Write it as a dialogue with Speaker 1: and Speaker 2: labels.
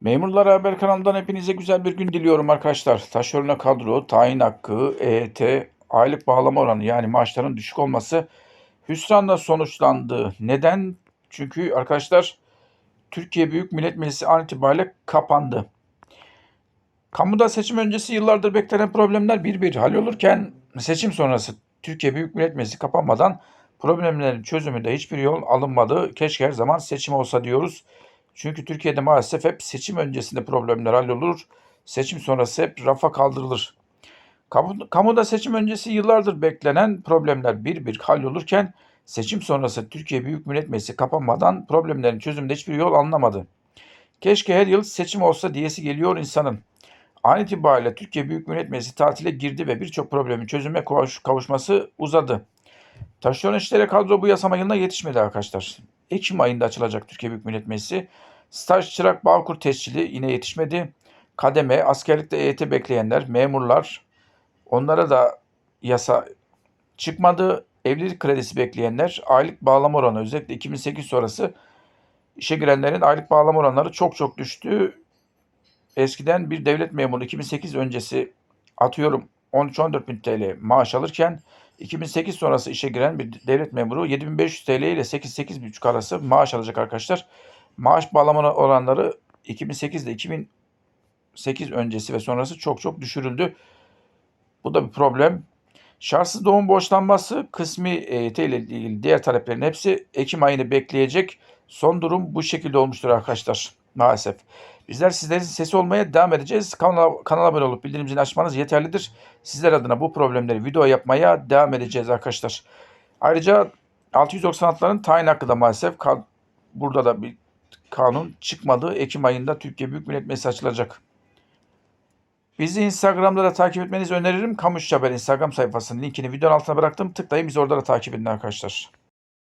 Speaker 1: Memurlar Haber kanalından hepinize güzel bir gün diliyorum arkadaşlar. Taşeronla kadro, tayin hakkı, EYT, aylık bağlama oranı yani maaşların düşük olması hüsranla sonuçlandı. Neden? Çünkü arkadaşlar Türkiye Büyük Millet Meclisi an itibariyle kapandı. Kamuda seçim öncesi yıllardır beklenen problemler bir bir hallolurken seçim sonrası Türkiye Büyük Millet Meclisi kapanmadan problemlerin çözümünde hiçbir yol alınmadı. Keşke her zaman seçim olsa diyoruz. Çünkü Türkiye'de maalesef hep seçim öncesinde problemler hallolur. Seçim sonrası hep rafa kaldırılır. Kamu, kamuda seçim öncesi yıllardır beklenen problemler bir bir hallolurken seçim sonrası Türkiye Büyük Millet Meclisi kapanmadan problemlerin çözümünde hiçbir yol alınamadı. Keşke her yıl seçim olsa diyesi geliyor insanın. An itibariyle Türkiye Büyük Millet Meclisi tatile girdi ve birçok problemin çözüme kavuş- kavuşması uzadı. Taşeron işlere kadro bu yasama yılına yetişmedi arkadaşlar. Ekim ayında açılacak Türkiye Büyük Millet Meclisi. Staj çırak Bağkur tescili yine yetişmedi. Kademe, askerlikte EYT bekleyenler, memurlar onlara da yasa çıkmadı. Evlilik kredisi bekleyenler, aylık bağlama oranı özellikle 2008 sonrası işe girenlerin aylık bağlama oranları çok çok düştü. Eskiden bir devlet memuru 2008 öncesi atıyorum 13-14 bin TL maaş alırken 2008 sonrası işe giren bir devlet memuru 7500 TL ile 8-8,5 arası maaş alacak arkadaşlar. Maaş bağlama oranları 2008 ile 2008 öncesi ve sonrası çok çok düşürüldü. Bu da bir problem. Şartsız doğum borçlanması kısmi EYT ile ilgili diğer taleplerin hepsi Ekim ayını bekleyecek. Son durum bu şekilde olmuştur arkadaşlar maalesef. Bizler sizlerin sesi olmaya devam edeceğiz. Kanala, kanala abone olup bildirim açmanız yeterlidir. Sizler adına bu problemleri video yapmaya devam edeceğiz arkadaşlar. Ayrıca 696'ların tayin hakkı da maalesef burada da bir kanun çıkmadı. Ekim ayında Türkiye Büyük Millet Meclisi açılacak. Bizi Instagram'da da takip etmenizi öneririm. Kamuş Haber Instagram sayfasının linkini videonun altına bıraktım. Tıklayın bizi orada da takip edin arkadaşlar.